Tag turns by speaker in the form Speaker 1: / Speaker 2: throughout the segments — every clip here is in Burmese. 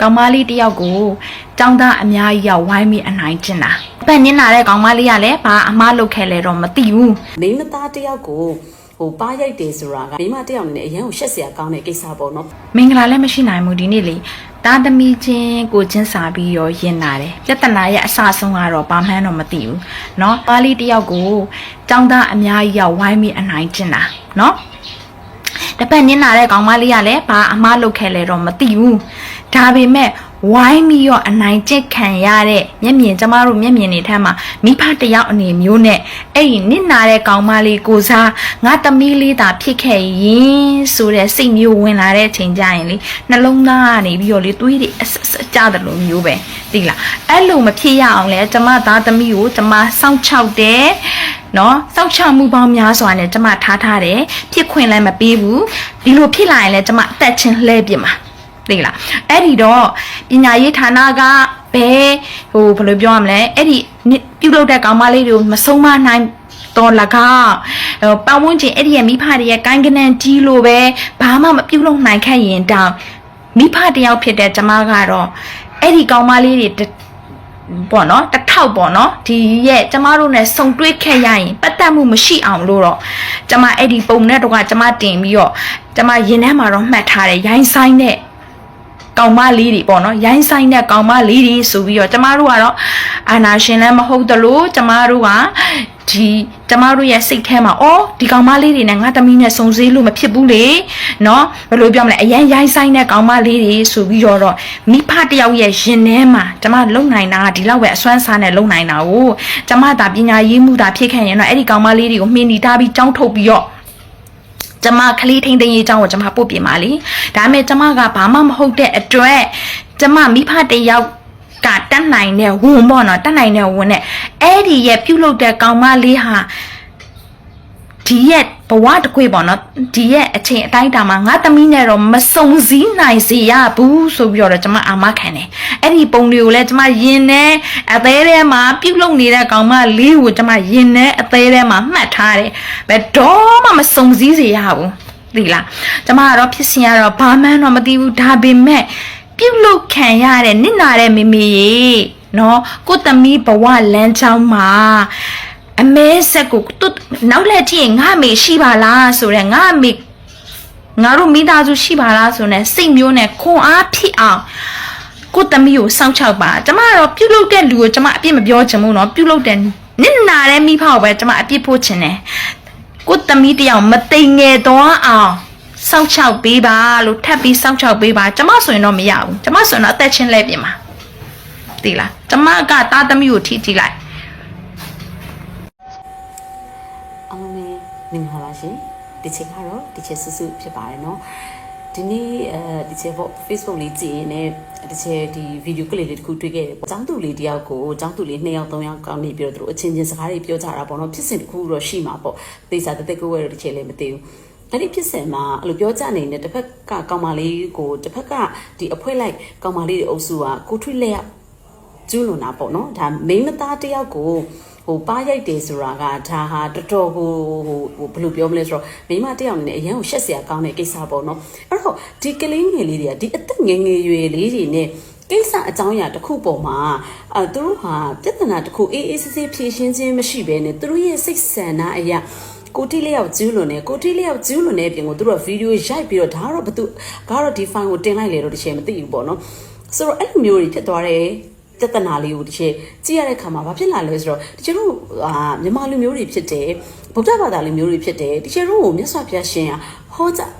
Speaker 1: ကောင်မလေးတယောက်ကိုចောင်းသားအများကြီးရောက်ဝိုင်းပြီးအနိုင်ကျင်တာ။ပတ်နင်းလာတဲ့ကောင်မလေးကလည်းဘာအမားလုပ်ခဲ့လဲတော့မသိဘူး
Speaker 2: မိန်းမသားတယောက်ကို ဟိုပါရိုက်တယ်ဆိုတာကမိန်းမတယောက်အနေနဲ့အရန်ကိုရှက်စရာကောင်းတဲ့ကိစ္စပေါ့နော်။
Speaker 1: မင်္ဂလာလည်းမရှိနိုင်ဘူးဒီနေ့လေ။တာသမီချင်းကိုချင်းစာပြီးရောရင်လာတယ်။ပြဿနာရဲ့အစဆုံးကတော့ဘာမှန်းတော့မသိဘူး။နော်။ပါလေးတယောက်ကိုចောင်းသားအများကြီးရောက်ဝိုင်းပြီးအနိုင်ကျင်တာ။နော်။တစ်ဖက်နင်းလာတဲ့ကောင်မလေးကလည်းဘာအမားလုပ်ခဲ့လဲတော့မသိဘူး။ဒါပေမဲ့ ဝိုင်းပြီးတော့အနိုင်ကျင့်ခံရတဲ့မျက်မြင်ကျမတို့မျက်မြင်တွေထက်မှာမိဖတယောက်အနေမျိုးနဲ့အဲ့ဒီနစ်နာတဲ့ကောင်မလေးကိုစားငါသမီးလေးသာဖြစ်ခဲ့ရင်ဆိုတဲ့စိတ်မျိုးဝင်လာတဲ့အချိန်ကျရင်လေနှလုံးသားကနေပြီးတော့လေသွေးတွေအဆဆကြတယ်လို့မျိုးပဲသိလားအဲ့လိုမဖြစ်ရအောင်လဲကျမသားသမီးကိုကျမစောင့်ချောက်တယ်နော်စောင့်ချမှုပေါင်းများစွာနဲ့ကျမထားထားတယ်ဖြစ်ခွင့်လည်းမပေးဘူးဒီလိုဖြစ်လာရင်လည်းကျမအသက်ချင်းလှဲပြစ်မှာ သိလားအဲ့ဒီတော့ပညာရေးဌာနကဘယ်ဟိုဘယ်လိုပြောရမလဲအဲ့ဒီနိပြုတ်လောက်တဲ့ကောင်မလေးတွေကိုမဆုံးမနိုင်တော်လကားဟိုပတ်ဝန်းကျင်အဲ့ဒီရဲ့မိဖတွေရဲ့ကိုင်းကနန်ကြီးလို့ပဲဘာမှမပြုတ်လောက်နိုင်ခဲ့ရင်တောင်မိဖတယောက်ဖြစ်တဲ့ကျမကတော့အဲ့ဒီကောင်မလေးတွေတပေါ့နော်တစ်ထောက်ပေါ့နော်ဒီရဲ့ကျမတို့ ਨੇ စုံတွဲခဲ့ရရင်ပတ်သက်မှုမရှိအောင်လို့တော့ကျမအဲ့ဒီပုံနဲ့တော့ကကျမတင်ပြီးတော့ကျမရင်ထဲမှာတော့မှတ်ထားတယ်ရိုင်းဆိုင်တဲ့ ကောင်မလေးတွေပေါ့နော်ရိုင်းဆိုင်တဲ့ကောင်မလေးတွေဆိုပြီးတော့ကျမတို့ကတော့အာနာရှင်လည်းမဟုတ်သလိုကျမတို့ကဒီကျမတို့ရဲ့စိတ်ထဲမှာအော်ဒီကောင်မလေးတွေနဲ့ငါသမီးနဲ့စုံစည်းလို့မဖြစ်ဘူးလေနော်ဘယ်လိုပြောမလဲအရန်ရိုင်းဆိုင်တဲ့ကောင်မလေးတွေဆိုပြီးတော့တော့မိဖတယောက်ရဲ့ရင်ထဲမှာကျမလုံနိုင်တာကဒီလောက်ပဲအစွမ်းစားနဲ့လုံနိုင်တာကိုကျမသာပညာရေးမှုသာဖြစ်ခဲ့ရင်တော့အဲ့ဒီကောင်မလေးတွေကိုမှင်းနေထားပြီးကြောင်းထုတ်ပြီးတော့ ကျမကလေးထိန်သိမ်းရေးအကြောင်းကိုကျမပို့ပြင်ပါလေဒါပေမဲ့ကျမကဘာမှမဟုတ်တဲ့အတွက်ကျမမိဖတယောက်ကတတ်နိုင်တဲ့ဝန်ပေါ့နော်တတ်နိုင်တဲ့ဝန်နဲ့အဲ့ဒီရဲ့ပြုတ်လုတဲ့ကောင်မလေးဟာ ဒီရဲ့ဘဝတစ်ခွေပေါ့နော်ဒီရဲ့အချိန်အတိုင်းအတာမှာငါသမီးနဲ့တော့မစုံစည်းနိုင်စေရဘူးဆိုပြီးတော့ကျမအာမခံတယ်အဲ့ဒီပုံတွေကိုလည်းကျမယင်နေအသေးထဲမှာပြုတ်လုနေတဲ့ကောင်မလေးကိုကျမယင်နေအသေးထဲမှာမှတ်ထားတယ်ဘယ်တော့မှမစုံစည်းစေရဘူးသိလားကျမကတော့ဖြစ်စဉ်ကတော့ဘာမှန်းတော့မသိဘူးဒါပေမဲ့ပြုတ်လုခံရတဲ့နစ်နာတဲ့မိမိရေနော်ကိုယ့်သမီးဘဝလမ်းကြောင်းမှာ အမဲဆက်ကိုသူနောက်လက်ကြည့်ရင်ငါအမေရှိပါလားဆိုတော့ငါအမေငါတို့မိသားစုရှိပါလားဆိုတော့စိတ်မျိုးနဲ့ခွန်အားဖြစ်အောင်ကိုယ့်သမီးကိုစောင့်ချောက်ပါကျမကတော့ပြုတ်လုတဲ့လူကိုကျမအပြစ်မပြောချင်ဘူးเนาะပြုတ်လုတဲ့နစ်နာတဲ့မိဖကိုပဲကျမအပြစ်ဖို့ချင်တယ်ကိုယ့်သမီးတယောက်မတိမ်ငယ်တော့အောင်စောင့်ချောက်ပေးပါလို့ထပ်ပြီးစောင့်ချောက်ပေးပါကျမဆိုရင်တော့မရဘူးကျမဆိုရင်တော့အသက်ချင်းလဲပြင်ပါသိလားကျမကသားသမီးကိုထိထိလိုက်
Speaker 2: အားလုံးပဲမင်္ဂလာပါရှင်ဒီချက်ကတော့ဒီချက်ဆူဆူဖြစ်ပါတယ်เนาะဒီနေ့အဲဒီချက်ပေါ့ Facebook လေးကြည့်ရင်လည်းဒီချက်ဒီဗီဒီယိုကလစ်လေးတစ်ခုတွေ့ခဲ့တယ်။ကျောင်းသူလေးတယောက်ကိုကျောင်းသူလေး2ယောက်3ယောက်ကောင်းနေပြီးတော့သူတို့အချင်းချင်းစကားတွေပြောကြတာပေါ့နော်ဖြစ်စဉ်တစ်ခုတော့ရှိမှာပေါ့။သေစာတသက်ကိုဝဲတော့ဒီချက်လည်းမသိဘူး။အဲ့ဒီဖြစ်စဉ်မှာအဲ့လိုပြောကြနေတဲ့တစ်ဖက်ကကောင်မလေးကိုတစ်ဖက်ကဒီအဖွဲလိုက်ကောင်မလေးတွေအုပ်စုကကိုထွေးလက်ရောက်ကျူးလွန်တာပေါ့နော်ဒါမိန်းမသားတယောက်ကို ဟိုပါရိုက်တယ်ဆိုတာကဒါဟာတော်တော်ဟိုဟိုဘယ်လိုပြောမလဲဆိုတော့မိန်းမတယောက်အနေနဲ့အရန်ကိုရှက်စရာကောင်းတဲ့ကိစ္စပေါ့နော်အဲ့တော့ဒီကလေးငယ်လေးတွေကဒီအသက်ငယ်ငယ်ရွယ်လေးတွေနဲ့ကိစ္စအကြောင်းအရာတစ်ခုပေါ်မှာအဲသူတို့ဟာပြဿနာတစ်ခုအေးအေးဆေးဆေးဖြေရှင်းခြင်းမရှိဘဲနဲ့သူတို့ရဲ့စိတ်ဆန္ဒအရာကိုတီလျောက်ကျူးလွန်နေကိုတီလျောက်ကျူးလွန်နေပြင်ကိုသူတို့ကဗီဒီယိုရိုက်ပြီးတော့ဒါကတော့ဘသူကတော့ဒီ file ကိုတင်လိုက်လေတော့တချင်မသိဘူးပေါ့နော်ဆိုတော့အဲ့လိုမျိုးတွေဖြစ်သွားတယ် ပြဿနာလေးကိုတစ်ချက်ကြည့်ရတဲ့ခါမှာဘာဖြစ်လာလဲဆိုတော့တချို့တို့အာမြန်မာလူမျိုးတွေဖြစ်တယ်ဗုဒ္ဓဘာသာလူမျိုးတွေဖြစ်တယ်တချို့တို့ကိုမြတ်စွာဘုရားရှင်ကဟောကြား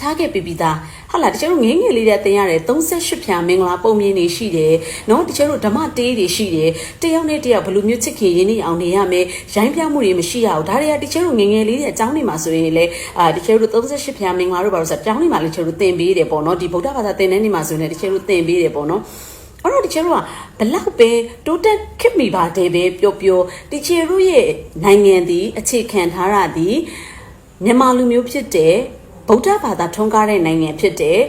Speaker 2: ထားခဲ့ပြီးပြီးသားဟုတ်လားတချို့တို့ငယ်ငယ်လေးတဲ့တင်ရတယ်38ဖြာမင်္ဂလာပုံမြင်နေရှိတယ်နော်တချို့တို့ဓမ္မတေးတွေရှိတယ်တယောက်နဲ့တယောက်ဘယ်လိုမျိုးချစ်ခင်ရင်းနှီးအောင်နေရမယ်ရိုင်းပြမှုတွေမရှိရဘူးဒါတွေကတချို့တို့ငယ်ငယ်လေးတဲ့အကြောင်းတွေမှာဆိုရင်လေအာတချို့တို့38ဖြာမင်္ဂလာတို့ဘာလို့ဆိုပြောင်းနေမှာလေတချို့တို့သင်ပေးတယ်ပေါ့နော်ဒီဗုဒ္ဓဘာသာသင်တဲ့နေမှာဆိုရင်တချို့တို့သင်ပေးတယ်ပေါ့နော် အဲ့တော့တချို့တို့ကဘလောက်ပဲတိုးတက်ခစ်မိပါတယ်ပဲပြောပြောတချို့တို့ရဲ့နိုင်ငံဒီအခြေခံထားတာဒီမြန်မာလူမျိုးဖြစ်တဲ့ဗုဒ္ဓဘာသာထုံးကားတဲ့နိုင်ငံဖြစ်တဲ့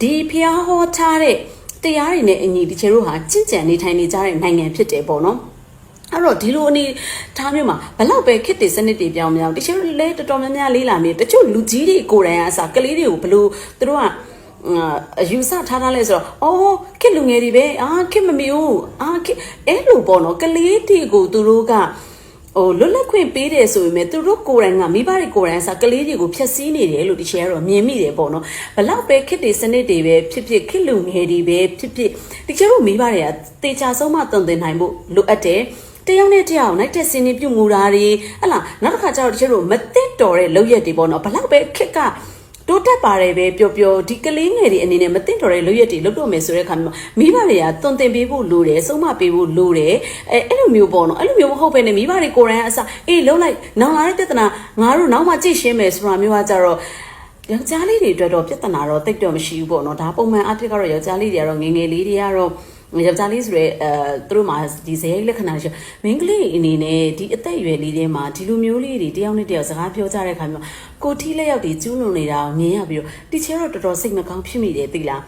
Speaker 2: ဒီဖျားဟောထားတဲ့တရားတွေနဲ့အညီတချို့တို့ဟာကြင်ကြံနေထိုင်နေကြတဲ့နိုင်ငံဖြစ်တယ်ပေါ့နော်အဲ့တော့ဒီလိုအနေထားမျိုးမှာဘလောက်ပဲခစ်တွေစနစ်တွေပြောင်းပြောင်းတချို့လဲတော်တော်များများလေးလာမြေတချို့လူကြီးတွေကိုယ်တိုင်အစားကလေးတွေကိုဘလို့သူတို့က အယူဆထားထားလဲဆိုတော့အော်ခစ်လူငယ်တွေပဲအာခစ်မမီဘူးအာခစ်အဲ့လိုပေါ့နော်ကလေးတွေကိုသူတို့ကဟိုလွတ်လပ်ခွင့်ပေးတယ်ဆိုပေမဲ့သူတို့ကိုယ်တိုင်ကမိဘတွေကိုယ်တိုင်အစားကလေးတွေကိုဖျက်ဆီးနေတယ်လို့ဒီရှယ်ကတော့မြင်မိတယ်ပေါ့နော်ဘလောက်ပဲခစ်တွေစနစ်တွေပဲဖြစ်ဖြစ်ခစ်လူငယ်တွေပဲဖြစ်ဖြစ်ဒီကျတို့မိဘတွေကတေချာဆုံးမတုံသင်နိုင်ဖို့လိုအပ်တယ်တယောက်နဲ့တယောက်နိုင်တဲ့စင်းနေပြုတ်ငူတာတွေဟလာနောက်တစ်ခါကျတော့တချို့တို့မသိတော်တဲ့လောက်ရက်တွေပေါ့နော်ဘလောက်ပဲခစ်က တိုးတက်ပါတယ်ပဲပျော်ပျော်ဒီကလေးငယ်တွေအနေနဲ့မသိတော်တဲ့လွတ်ရက်တွေလုပ်တော့မယ်ဆိုတဲ့အခါမျိုးမိဘတွေကတွန်တင်ပေးဖို့လိုတယ်ဆုံးမပေးဖို့လိုတယ်အဲအဲ့လိုမျိုးပေါ့နော်အဲ့လိုမျိုးမဟုတ်ဘဲနဲ့မိဘတွေကိုယ်တိုင်အစားအေးလုံးလိုက်နောင်လာတဲ့ပြဿနာငါတို့နောက်မှကြည့်ရှင်းမယ်ဆိုတာမျိုးကကြတော့ယောက်ျားလေးတွေအတွက်တော့ပြဿနာတော့တိတ်တော့မရှိဘူးပေါ့နော်ဒါပုံမှန်အဖြစ်ကတော့ယောက်ျားလေးတွေကတော့ငယ်ငယ်လေးတွေကတော့ ယောက်ျားလေးဆိုရဲအဲသူတို့မှာဒီဇယိတ်လက္ခဏာတွေရှိမင်းကလေးအနေနဲ့ဒီအသက်အရွယ်လေးတွေမှာဒီလိုမျိုးလေးတွေတယောက်နဲ့တယောက်စကားပြောကြတဲ့အခါမျိုးကိုထီးလက်ရောက်တွေကျူးလွန်နေတာကိုမြင်ရပြီးတော့တီချာတော့တော်တော်စိတ်မကောင်းဖြစ်မိတယ်သိလား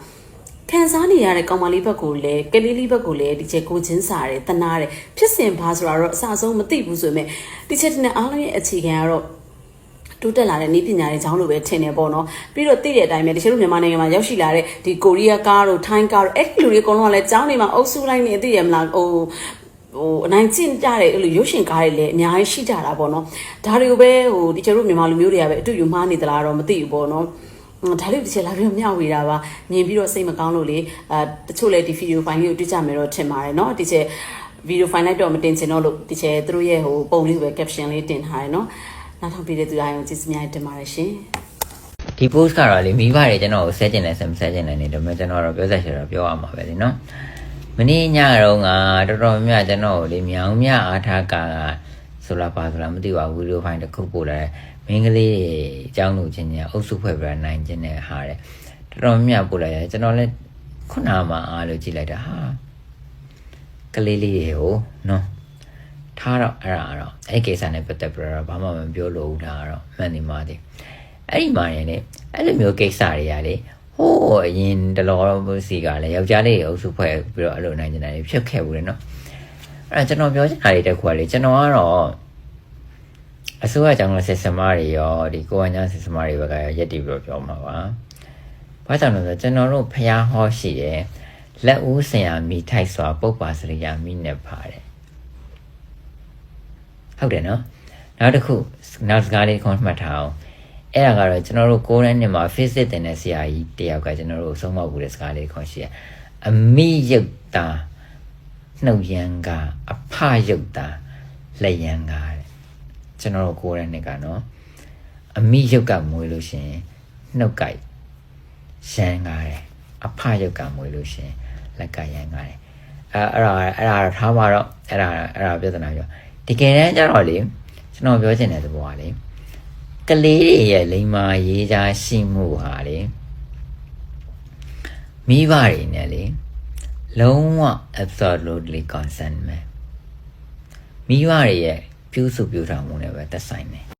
Speaker 2: ခံစားနေရတဲ့ကောင်မလေးဘက်ကိုလည်းကလေးလေးဘက်ကိုလည်းဒီချက်ကိုချင်းစားတယ်တနာတယ်ဖြစ်စဉ်ဘာဆိုတာတော့အစအဆုံးမသိဘူးဆိုပေမဲ့ဒီချက်တဲ့အားလုံးရဲ့အခြေခံကတော့ တိုးတက်လာတဲ့နည်းပညာတွေအကြောင်းလို့ပဲထင်နေပေါ့နော်ပြီးတော့သိတဲ့အတိုင်းပဲတချို့မြန်မာနိုင်ငံမှာရောက်ရှိလာတဲ့ဒီကိုရီးယားကားတို့ထိုင်းကားတို့အဲ့ဒီလူတွေအကုန်လုံးကလည်းကျောင်းတွေမှာအုပ်စုလိုက်နေသိရမလားဟိုဟိုအနိုင်ကျင့်ကြတဲ့အဲ့လိုရုပ်ရှင်ကားတွေလည်းအများကြီးရှိကြတာပေါ့နော်ဒါတွေကိုပဲဟိုဒီကျတို့မြန်မာလူမျိုးတွေကပဲအတူယူမှားနေသလားတော့မသိဘူးပေါ့နော်ဒါလေးတစ်ချက်လာပြီးတော့မျှဝေတာပါမြင်ပြီးတော့စိတ်မကောင်းလို့လေအာတချို့လည်းဒီဗီဒီယိုဖိုင်လေးကိုတွေ့ကြမယ်တော့ထင်ပါတယ်เนาะဒီချက်ဗီဒီယိုဖိုင်လိုက်တော့မတင်ချင်တော့လို့ဒီချက်သူတို့ရဲ့ဟိုပုံလေးကိုပဲ caption လေးတင်ထားတယ်เนาะ နောက်ထောင်ပြတဲ့သူအားလုံးကျေးဇူးများတင်ပါတယ်ရှင်
Speaker 3: ဒီ post ကတော့လေမိဘတွေကျွန်တော်ကိုဆဲကျင်တယ်ဆက်မဆဲကျင်တယ်နေတယ်ဒါပေမဲ့ကျွန်တော်တော့ပြောဆက်ချင်တော့ပြောရမှာပဲလေနော်မနေ့ညတော့ကတော်တော်များများကျွန်တော်ကိုလေမြောင်မြအားထားကာကဆိုလာပါဆိုလာမသိပါဘူးဗီဒီယိုဖိုင်တစ်ခုပို့လာတယ်မင်းကလေးအကြောင်းလို့ချင်းချင်းအုပ်စုဖွဲ့ပြနိုင်ချင်းနဲ့ဟာတယ်တော်တော်များများပို့လာရတယ်ကျွန်တော်လည်းခုနမှအားလို့ကြည့်လိုက်တာဟာကလေးလေးရေဟိုနော် ထားတော့အဲ့ဒါတော့အဲ့ကိစ္စနဲ့ပတ်သက်ပြီးတော့ဘာမှမပြောလို့ဒါကတော့မှန်နေပါသေးအဲ့ဒီမှာနေလေအဲ့လိုမျိုးကိစ္စတွေကလေဟိုးအရင်တလောစီကလည်းယောက်ျားလေးအုပ်စုဖွဲ့ပြီးတော့အဲ့လိုနိုင်နေတာတွေဖြစ်ခဲ့ဘူးလေနော်အဲ့ဒါကျွန်တော်ပြောချင်တာတွေတက်ခွာလေကျွန်တော်ကတော့အစိုးရကြောင့်ဆက်စမားတွေရောဒီကိုဝန်ညာဆက်စမားတွေဘက်ကရက်တည်ပြီးတော့ပြောမှာပါဘာကြောင့်လဲဆိုတော့ကျွန်တော်တို့ဖျားဟောရှိတယ်လက်ဦးဆရာမိထိုက်စွာပုပ္ပါစရိယာမိနဲ့ပါတယ် ဟုတ်တယ်နော်နောက်တစ်ခုနောက်စကားလေးခွန်မှတ်ထားအောင်အဲ့ဒါကတော့ကျွန်တော်တို့ကိုယ်တိုင်နဲ့မှာ physics တင်တဲ့ဆရာကြီးတယောက်ကကျွန်တော်တို့ဆုံးမဘူးတဲ့စကားလေးခွန်ရှိရအမိယုတ်တာနှုတ်ရန်ကအဖယုတ်တာလက်ရန်ကတဲ့ကျွန်တော်တို့ကိုယ်တိုင်နဲ့ကနော်အမိယုတ်ကမွေးလို့ရှရင်နှုတ်ကရန်ကားတယ်အဖယုတ်ကမွေးလို့ရှရင်လက်ကရန်ကားတယ်အဲအဲ့ဒါအဲ့ဒါတော့ထားမှာတော့အဲ့ဒါအဲ့ဒါပြဿနာပြော တကယ်တမ်းကျတော့လေကျွန်တော်ပြောချင်တဲ့သဘောကလေကလေးတွေရဲ့လိမ္မာရေးချာရှိမှုဟာလေမိဘတွေနဲ့လေလုံးဝ absolutely consent ပဲမိဘတွေရဲ့ပြုစုပြုထောင်မှုနဲ့ပဲသက်ဆိုင်တယ်